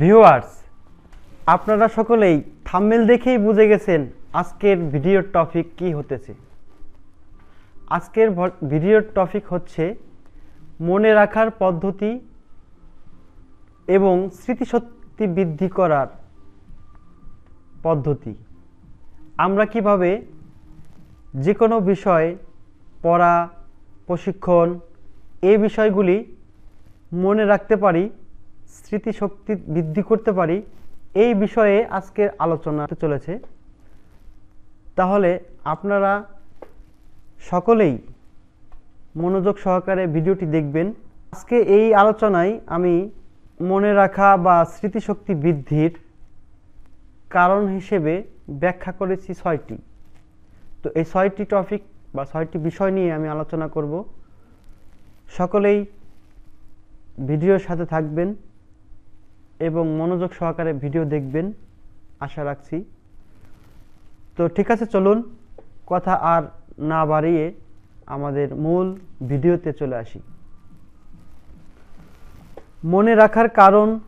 Viewers, আপনারা সকলেই thumbnail দেখেই বুঝে গেছেন আজকের ভিডিওর টপিক কি হতেছে। আজকের ভিডিওর টপিক হচ্ছে মনে রাখার পদ্ধতি এবং স্মৃতিশক্তি বৃদ্ধি করার পদ্ধতি। আমরা কীভাবে যে কোনো বিষয়, পড়া, প্রশিক্ষণ এই বিষয়গুলি মনে রাখতে পারি স্মৃতিশক্তি বৃদ্ধি করতে পারি, এই বিষয়ে আজকের আলোচনাতে চলেছে। তাহলে আপনারা সকলেই মনোযোগ সহকারে ভিডিওটি দেখবেন। আজকে এই আলোচনায় আমি মনে রাখা বা স্মৃতিশক্তি বৃদ্ধির কারণ হিসেবে ব্যাখ্যা করেছি ছয়টি। তো এই ছয়টি টপিক বা ছয়টি বিষয় নিয়ে আমি আলোচনা করব। সকলেই ভিডিওর সাথে থাকবেন। এবং মনোযোগ সহকারে ভিডিও দেখবেন, আশা রাখছি। তো ঠিক আছে, চলুন কথা আর না বাড়িয়ে আমাদের মূল ভিডিওতে চলে আসি। মনে রাখার কারণ,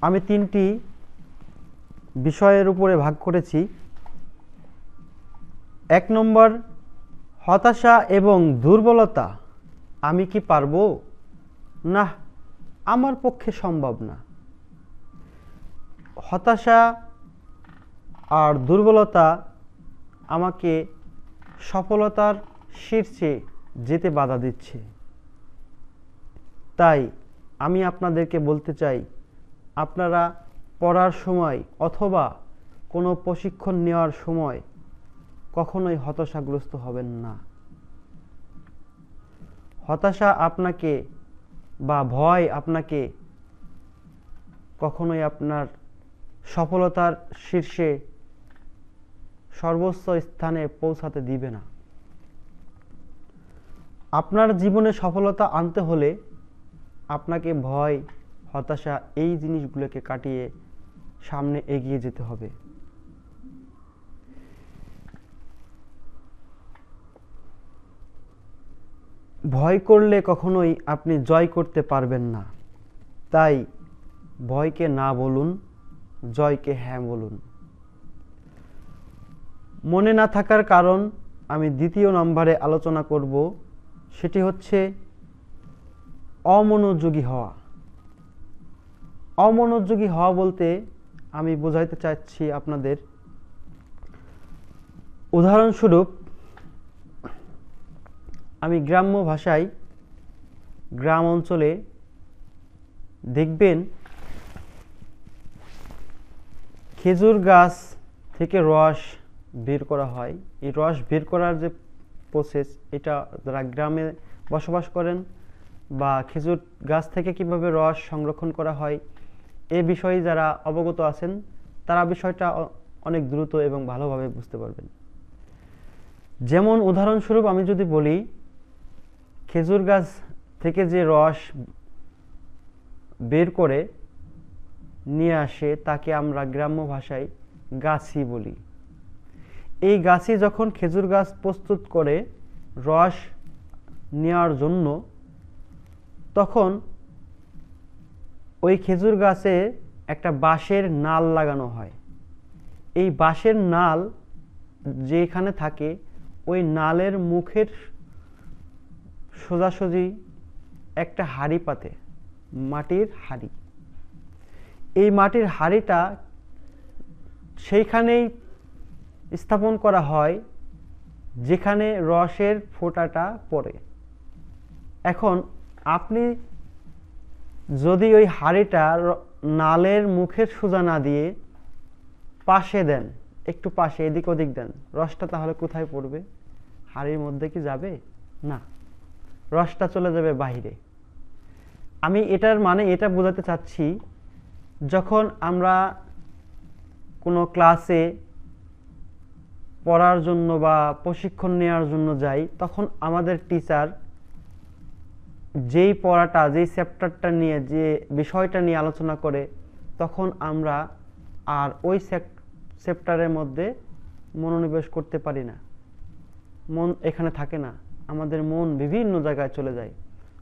আমি তিনটি বিষয়ের উপরে ভাগ করেছি। এক নম্বর, হতাশা এবং দুর্বলতা, আমি কি পারব? না আমার পক্ষে সম্ভব না। হতাশা আর দুর্বলতা আমাকে সফলতার শীর্ষে যেতে বাধা দিচ্ছে। তাই আমি আপনাদেরকে বলতে চাই, আপনারা পড়ার সময় অথবা কোনো প্রশিক্ষণ নেওয়ার সময় কখনোই হতাশাগ্রস্ত হবেন না। হতাশা আপনাকে বা ভয় আপনাকে কখনোই আপনার সফলতার শীর্ষে সর্বোচ্চ স্থানে পৌঁছাতে দিবে না। আপনার জীবনে সফলতা আনতে হলে আপনাকে ভয়, হতাশা এই জিনিসগুলোকে কাটিয়ে সামনে এগিয়ে যেতে হবে। ভয় করলে কখনোই আপনি জয় করতে পারবেন না। তাই ভয়কে না বলুন, জয়কে হ্যাঁ বলুন। মনে না থাকার কারণ আমি দ্বিতীয় নম্বরে আলোচনা করব, সেটি হচ্ছে অমনোযোগী হওয়া। অমনোযোগী হওয়া বলতে আমি বোঝাইতে চাচ্ছি আপনাদের, উদাহরণস্বরূপ আমি গ্রাম্য ভাষায় গ্রাম অঞ্চলে দেখবেন খেজুর গাছ থেকে রস বের করা হয়। এই রস বের করার যে প্রসেস এটা যারা গ্রামে বসবাস করেন বা খেজুর গাছ থেকে কীভাবে রস সংরক্ষণ করা হয়, এ বিষয়ে যারা অবগত আছেন, তারা বিষয়টা অনেক দ্রুত এবং ভালোভাবে বুঝতে পারবেন। যেমন উদাহরণস্বরূপ আমি যদি বলি খেজুর গাছ থেকে যে রস বের করে নিয়ে আসে, তাকে আমরা গ্রাম্য ভাষায় গাছি বলি। এই গাছি যখন খেজুর গাছ প্রস্তুত করে রস নেওয়ার জন্য, তখন ওই খেজুর গাছে একটা বাঁশের নাল লাগানো হয়। এই বাঁশের নাল যেখানে থাকে, ওই নালের মুখের সোজাসুজি একটা হাঁড়ি পাতে, মাটির হাঁড়ি। এই মাটির হাঁড়িটা সেইখানেই স্থাপন করা হয়, যেখানে রসের ফোঁটাটা পড়ে। এখন আপনি যদি ওই হাঁড়িটা নালের মুখের সোজা না দিয়ে পাশে দেন, একটু পাশে, এদিক ওদিক দেন, রসটা তাহলে কোথায় পড়বে? হাঁড়ির মধ্যে কি যাবে? না। রসটা চলে যাবে বাইরে আমি এটার মানে এটা বোঝাতে চাচ্ছি, যখন আমরা কোনো ক্লাসে পড়ার জন্য বা প্রশিক্ষণ নেওয়ার জন্য যাই, তখন আমাদের টিচার যেই পড়াটা, যেই চ্যাপ্টারটা নিয়ে, যে বিষয়টা নিয়ে আলোচনা করে, তখন আমরা আর ওই চ্যাপ্টারের মধ্যে মনোনিবেশ করতে পারি না। মন এখানে থাকে না। আমাদের মন বিভিন্ন জায়গায় চলে যায়।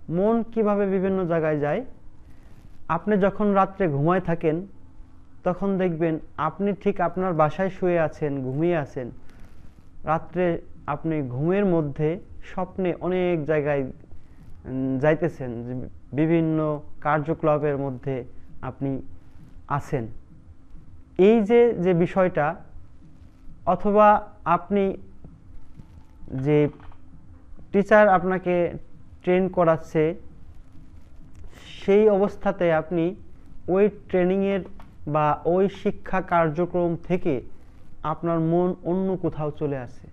মন কীভাবে বিভিন্ন জায়গায় যায়? আপনি যখন রাত্রে ঘুমায় থাকেন, তখন দেখবেন আপনি ঠিক আপনার বাসায় শুয়ে আছেন, ঘুমিয়ে আছেন। রাত্রে আপনি ঘুমের মধ্যে স্বপ্নে অনেক জায়গায় যাইতেছেন বিভিন্ন কার্যকলাপের মধ্যে আপনি আছেন। এই যে যে বিষয়টা, অথবা আপনি যে টিচার আপনাকে ট্রেন করাচ্ছে, সেই অবস্থাতে আপনি ওই ট্রেনিংয়ের বা ওই শিক্ষা কার্যক্রম থেকে আপনার মন অন্য কোথাও চলে আসে।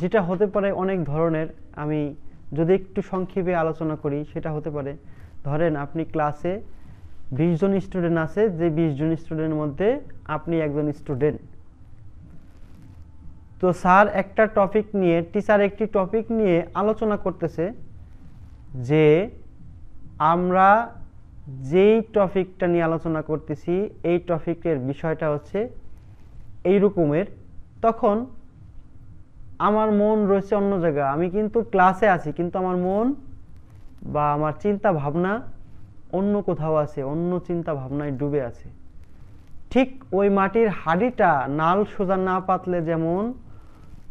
যেটা হতে পারে অনেক ধরনের, আমি যদি একটু সংক্ষেপে আলোচনা করি, সেটা হতে পারে, ধরেন আপনি ক্লাসে বিশ জন স্টুডেন্ট আছে, যে বিশ জন স্টুডেন্টের মধ্যে আপনি একজন স্টুডেন্ট তো স্যার, একটা টপিক নিয়ে টিচার একটি টপিক নিয়ে আলোচনা করতেছে যে আমরা যেই টপিকটা নিয়ে আলোচনা করতেছি, এই টপিকের বিষয়টা হচ্ছে এই রকমের তখন আমার মন রয়েছে অন্য জায়গায়। আমি কিন্তু ক্লাসে আছি, কিন্তু আমার মন বা আমার চিন্তা ভাবনা অন্য কোথাও আছে, অন্য চিন্তা ভাবনায় ডুবে আছে। ঠিক ওই মাটির হাড়িটা নাল সোজা না পাতলে যেমন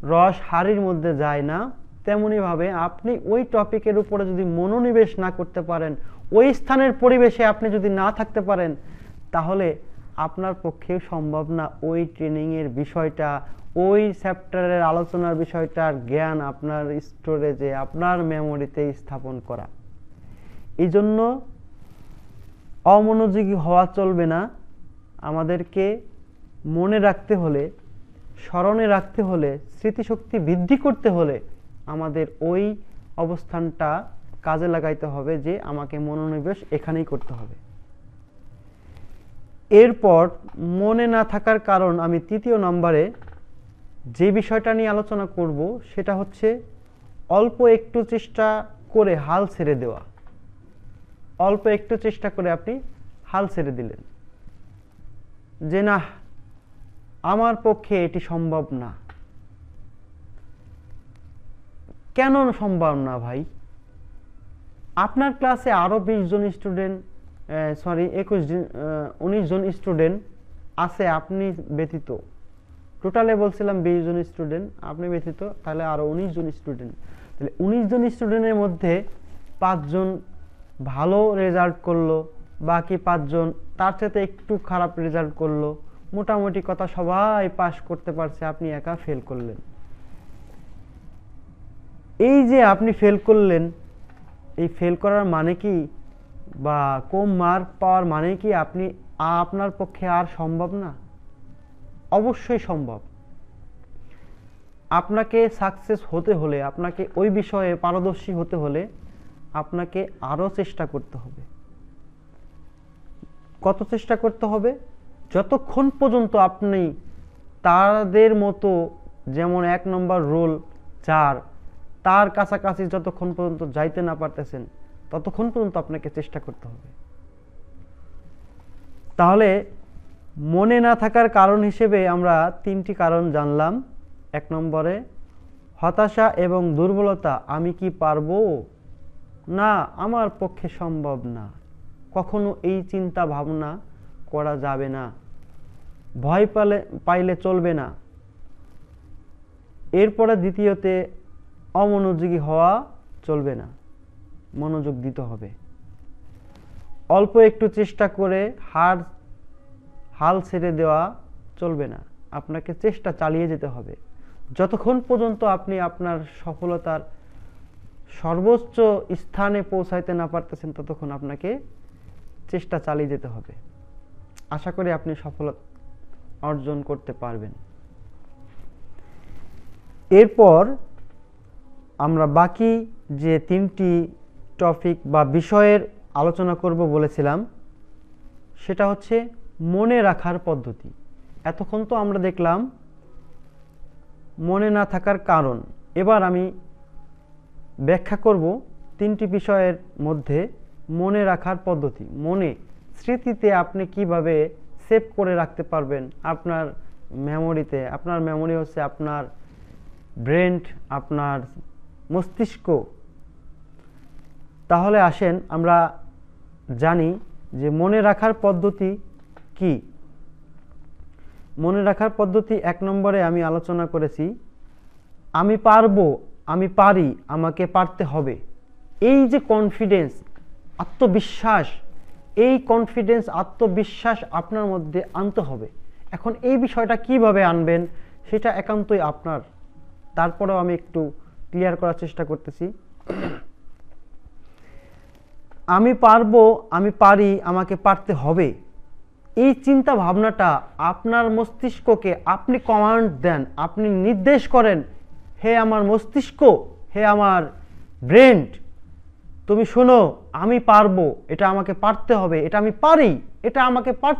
রস হাড়ির মধ্যে যায় না তেমনিভাবে আপনি ওই টপিকের উপরে যদি মনোনিবেশ না করতে পারেন, ওই স্থানের পরিবেশে আপনি যদি না থাকতে পারেন, তাহলে আপনার পক্ষে সম্ভব না ওই ট্রেনিংয়ের বিষয়টা, ওই চ্যাপ্টারের আলোচনার বিষয়টার জ্ঞান আপনার স্টোরেজে আপনার মেমোরিতে স্থাপন করা। এই জন্য অমনোযোগী হওয়া চলবে না। আমাদেরকে মনে রাখতে হলে স্মরণে রাখতে হলে, স্মৃতিশক্তি বৃদ্ধি করতে হলে আমাদের ওই অবস্থানটা কাজে লাগাইতে হবে যে আমাকে মনোনিবেশ এখানেই করতে হবে। এরপর মনে না থাকার কারণ আমি তৃতীয় নম্বরে যে বিষয়টা নিয়ে আলোচনা করব, সেটা হচ্ছে অল্প একটু চেষ্টা করে হাল ছেড়ে দেওয়া। অল্প একটু চেষ্টা করে আপনি হাল ছেড়ে দিলেন। যে না আমার পক্ষে এটি সম্ভব না। কেন সম্ভব না ভাই? আপনার ক্লাসে আরও বিশ জন স্টুডেন্ট সরি একুশ জন উনিশ জন স্টুডেন্ট আছে, আপনি ব্যতীত। টোটালে বলছিলাম বিশ জন স্টুডেন্ট, আপনি ব্যতীত, তাহলে আরও উনিশ জন স্টুডেন্ট। তাহলে উনিশ জন স্টুডেন্টের মধ্যে পাঁচজন ভালো রেজাল্ট করল, বাকি পাঁচজন তার সাথে একটু খারাপ রেজাল্ট করল। মোটামুটি কথা সবাই পাস করতে পারছে, আপনি একা ফেল করলেন। এই যে আপনি ফেল করলেন, এই ফেল করার মানে কি বা কম মার্ক পাওয়ার মানে কি আপনি, আপনার পক্ষে আর সম্ভব না? অবশ্যই সম্ভব। আপনাকে সাকসেস হতে হলে, আপনাকে ওই বিষয়ে পারদর্শী হতে হলে আপনাকে আরও চেষ্টা করতে হবে। কত চেষ্টা করতে হবে? যতক্ষণ পর্যন্ত আপনি তাদের মতো যেমন এক নম্বর রোল চার, তার কাছাকাছি যতক্ষণ পর্যন্ত যাইতে না পারতেছেন, ততক্ষণ পর্যন্ত আপনাকে চেষ্টা করতে হবে। তাহলে মনে না থাকার কারণ হিসেবে আমরা তিনটি কারণ জানলাম। এক নম্বরে, হতাশা এবং দুর্বলতা, আমি কি পারব? না, আমার পক্ষে সম্ভব না। কখনো এই চিন্তা ভাবনা করা যাবে না। ভয় পালে, পাইলে চলবে না। এরপরে দ্বিতীয়তে, অমনোযোগী হওয়া চলবে না। মনোযোগ দিতে হবে। অল্প একটু চেষ্টা করে হার, হাল ছেড়ে দেওয়া চলবে না। আপনাকে চেষ্টা চালিয়ে যেতে হবে। যতক্ষণ পর্যন্ত আপনি আপনার সফলতার সর্বোচ্চ স্থানে পৌঁছাইতে না পারতেছেন, ততক্ষণ আপনাকে চেষ্টা চালিয়ে যেতে হবে। আশা করি আপনি সফলতা অর্জন করতে পারবেন। এরপর আমরা বাকি যে তিনটি টপিক বা বিষয়ের আলোচনা করব বলেছিলাম, সেটা হচ্ছে মনে রাখার পদ্ধতি। এতক্ষণ তো আমরা দেখলাম মনে না থাকার কারণ। এবার আমি ব্যাখ্যা করব তিনটি বিষয়ের মধ্যে মনে রাখার পদ্ধতি। মনে স্মৃতিতে আপনি কীভাবে সেভ করে রাখতে পারবেন আপনার মেমোরিতে আপনার মেমোরি হচ্ছে আপনার ব্রেন আপনার মস্তিষ্ক। তাহলে আসেন, আমরা জানি যে মনে রাখার পদ্ধতি কি? মনে রাখার পদ্ধতি এক নম্বরে আমি আলোচনা করেছি, আমি পারব, আমি পারি, আমাকে পারতে হবে। এই যে কনফিডেন্স আত্মবিশ্বাস এই কনফিডেন্স আত্মবিশ্বাস আপনার মধ্যে আনতে হবে। এখন এই বিষয়টা কীভাবে আনবেন, সেটা একান্তই আপনার। তারপরেও আমি একটু ক্লিয়ার করার চেষ্টা করতেছি। আমি পারব, আমি পারি, আমাকে পারতে হবে। এই চিন্তা ভাবনাটা আপনার মস্তিষ্ককে আপনি কমান্ড দেন, আপনি নির্দেশ করেন, হে আমার মস্তিষ্ক, হে আমার ব্রেন তুমি শোনো আমি পারব এটা আমাকে পারতে হবে এটা আমি পারি এটা আমাকে পার